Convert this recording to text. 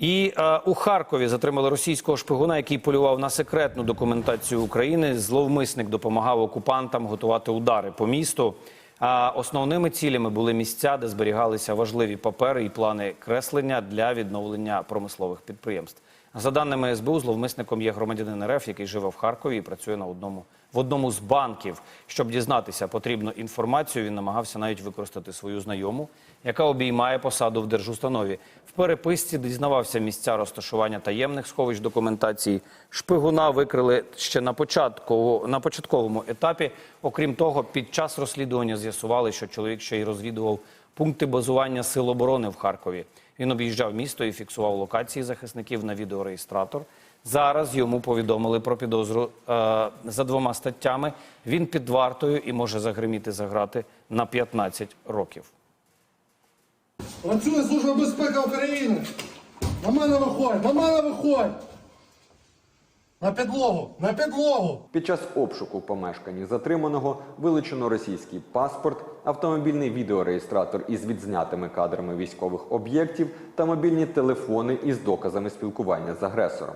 І е, у Харкові затримали російського шпигуна, який полював на секретну документацію України. Зловмисник допомагав окупантам готувати удари по місту. А основними цілями були місця, де зберігалися важливі папери і плани креслення для відновлення промислових підприємств. За даними СБУ, зловмисником є громадянин РФ, який живе в Харкові і працює на одному в одному з банків. Щоб дізнатися потрібну інформацію, він намагався навіть використати свою знайому, яка обіймає посаду в держустанові. В переписці дізнавався місця розташування таємних сховищ документації. Шпигуна викрили ще на початку на початковому етапі. Окрім того, під час розслідування з'ясували, що чоловік ще й розвідував пункти базування сил оборони в Харкові. Він об'їжджав місто і фіксував локації захисників на відеореєстратор. Зараз йому повідомили про підозру е, за двома статтями. Він під вартою і може загриміти за грати на 15 років. Працює Служба безпеки України. На мене виходь, на мене виходь. На підлогу, на підлогу. Під час обшуку в помешканні затриманого вилучено російський паспорт, автомобільний відеореєстратор із відзнятими кадрами військових об'єктів та мобільні телефони із доказами спілкування з агресором.